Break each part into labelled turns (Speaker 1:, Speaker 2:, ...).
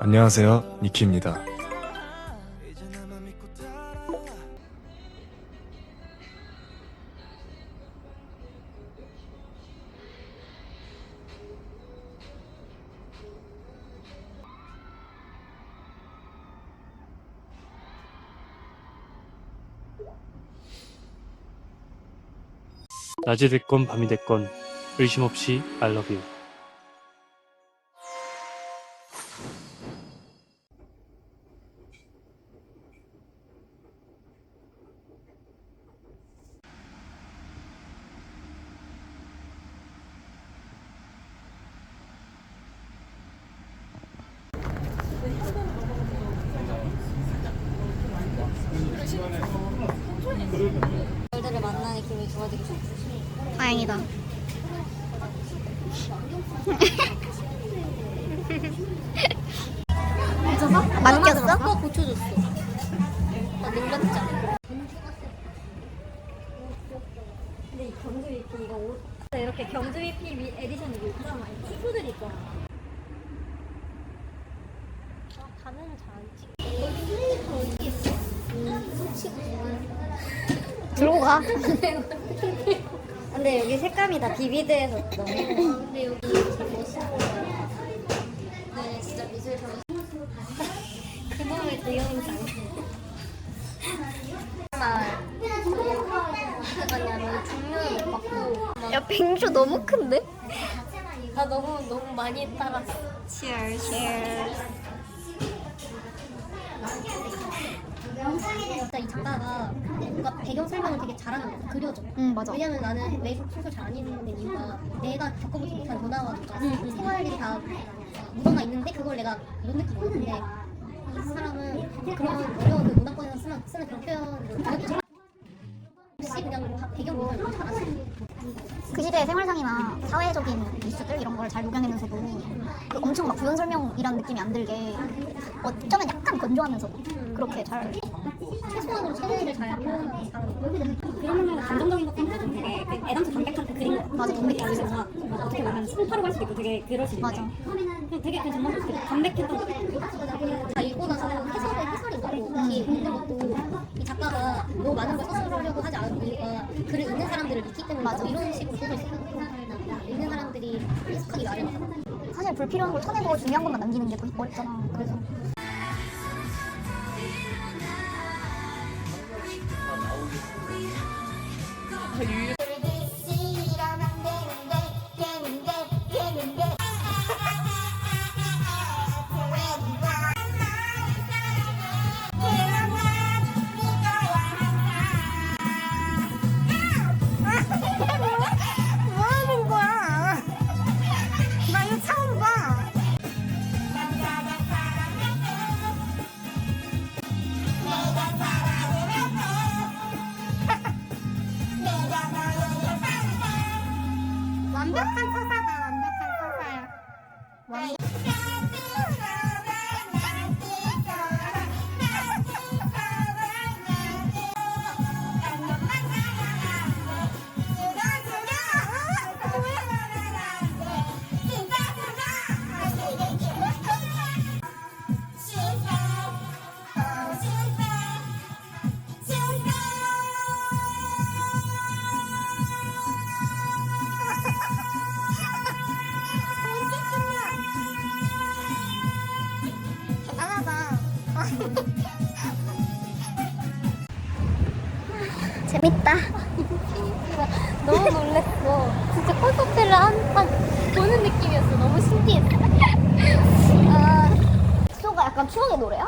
Speaker 1: 안녕하세요, 니키입니다.
Speaker 2: 낮이 됐건 밤이 됐건 의심 없이 I love you.
Speaker 3: 들을 만나는 기분이 좋아지기 시작했어.
Speaker 4: 다행이다. 맡겼어?
Speaker 3: 또 고쳐줬어. 나 놀랐잖아. 근데 이 경주 위피 이거 옷 이렇게 경주 위피 미- 에디션 이거 있잖아. 이 친구들이 있잖아. 아, 가면은 잘안 찍. 너 슬리퍼 어디 있어?
Speaker 4: 들고 가.
Speaker 3: 근데 여기 색감이 다 비비드해서 너무. 근데 여기. 네, 진짜 미술 전 그놈의 너못 받고.
Speaker 4: 야, 뱅쇼 너무 큰데?
Speaker 3: 나 너무 너무 많이 따랐어.
Speaker 4: Cheers.
Speaker 3: 진짜 이 작가가 뭔가 배경 설명을 되게 잘하는 거야. 그려줘.
Speaker 4: 응, 맞아.
Speaker 3: 왜냐면 나는 외국 소설 잘 안 읽는 이유가 내가 겪어보지 못한 문화와 생활들이 다 묻어나 있는데 그걸 내가 못 느끼고 있는데 이 사람은 그런 어려운 그 문화권에서 쓰는, 쓰는 그런 표현을 잘 없이 그냥 다 배경 문화를 너무 잘하시는 거야.
Speaker 4: 그 시대의 생활상이나 사회적인 이슈들 이런 걸 잘 녹여내면서도 그 엄청 막 부연 설명이란 느낌이 안 들게 어쩌면 약간 건조하면서도 그렇게 잘
Speaker 3: 최소한으로 최대를 잘 표현하는.
Speaker 5: 그러면 감정적인 것도 그래도 되게 그 애당초 담백한 그 그림
Speaker 4: 맞아, 담백해.
Speaker 5: 담백해서 어떻게 보면 신파로 할 수도 있고 되게 그럴 수 있는데
Speaker 4: 맞아.
Speaker 5: 그냥 되게 그냥 정말 담백했던 것 같아요.
Speaker 3: 다 읽고 나서 해석의 해설이 있고 이 읽는 것도 이 작가가 너무 많은 걸 서술하려고 하지 않은 이유가 글을 읽는 사람들을 믿기 때문에
Speaker 4: 맞아.
Speaker 3: 이런 식으로 보고 있어요. 읽는 사람들이 해석하기 마련이잖아.
Speaker 4: 사실 불필요한 걸 쳐내고 중요한 것만 남기는 게 더 어렵잖아. 그래서
Speaker 3: 완벽
Speaker 4: 재밌다.
Speaker 3: 너무 놀랬어. 진짜 콘서트를 한판 보는 느낌이었어. 너무 신기했어. 아,
Speaker 4: 엑소가 약간 추억의 노래야?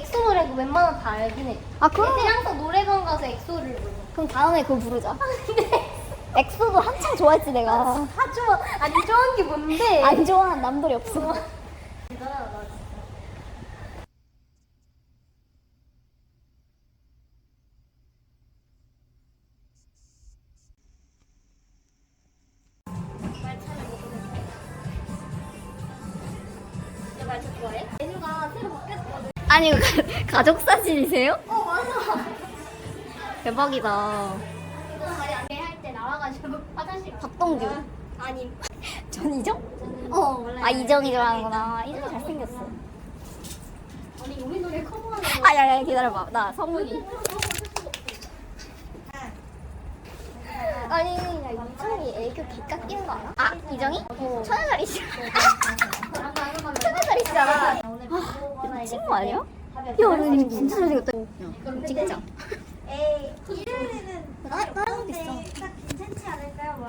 Speaker 3: 엑소 노래도 웬만하면 다 알긴 해.
Speaker 4: 아 그럼
Speaker 3: 애들이 항상 노래방 가서 엑소를 불러.
Speaker 4: 그럼 다음에 그거 부르자.
Speaker 3: 근데
Speaker 4: 엑소도 한창 좋아했지 내가.
Speaker 3: 다 좋아. 안 좋아한 게 뭔데?
Speaker 4: 안 좋아하는 남들이 없어.
Speaker 3: 좋아해? 메뉴가 새로 바뀌었거든.
Speaker 4: 아니 이거 가족 사진이세요?
Speaker 3: 어 맞아.
Speaker 4: 대박이다.
Speaker 3: 이거 말이 안 돼 할 때 나와가지고 화장실
Speaker 4: 박동규.
Speaker 3: 아니
Speaker 4: 전이정?
Speaker 3: 어 원래
Speaker 4: 아 이정이 좋아하는구나. 이정이 잘생겼어. 아, 야, 야, 기다려봐. 나 성훈이. 아니, 야, 이정이 애교 개 깎이는 거 알아? 아, 이정이? 천연살이지. 천연살이잖아. 아, 미친 거 아니야? 야, 너 진짜 잘생겼다. 찍자. 나, 것도 있어.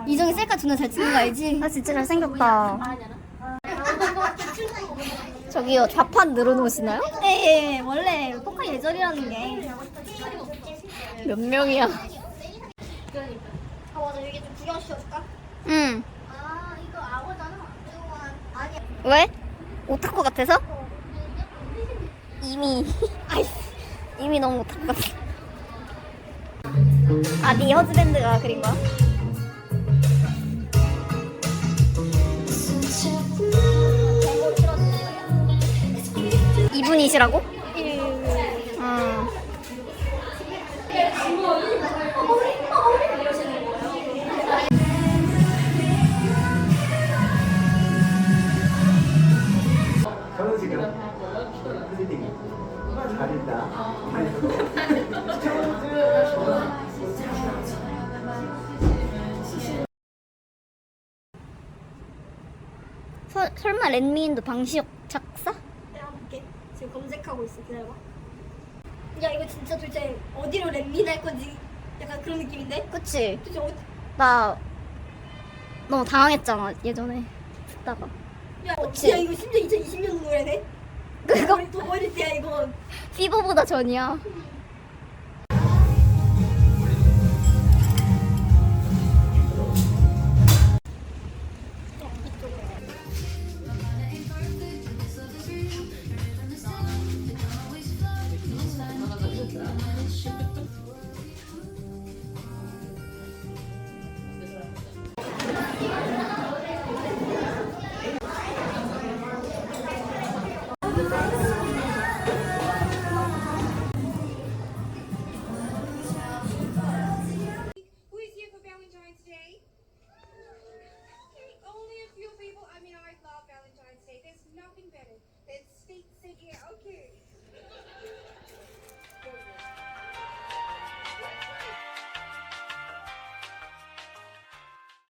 Speaker 4: 이정이 셀카 존나 잘 찍는 거 알지? 아, 진짜 잘생겼다. 저기요, 좌판 늘어놓으시나요? 네, 원래 포카 예절이라는 게. 몇 명이야? 아, 맞아. 여기 좀 구경 시켜줄까? 응. 아, 이거. 아니야. 왜? 오타쿠 같아서? 이미. 아이씨. 이미 너무 오타쿠 같아. 아, 네 허즈밴드가 그린 거야? 이분이시라고? 서, 설마 랜미인도 방시혁 작사?
Speaker 5: 내가 볼게. 지금 검색하고 있어. 기다려봐. 야 이거 진짜 도대체 어디로 랩민 할 건지 약간 그런 느낌인데?
Speaker 4: 그치?
Speaker 5: 도대체 어디?
Speaker 4: 나 너무 당황했잖아 예전에 듣다가
Speaker 5: 야,
Speaker 4: 그치?
Speaker 5: 야 이거 심지어 2020년 노래네?
Speaker 4: 그거
Speaker 5: 더 어릴 때야 이거.
Speaker 4: 피버보다 전이야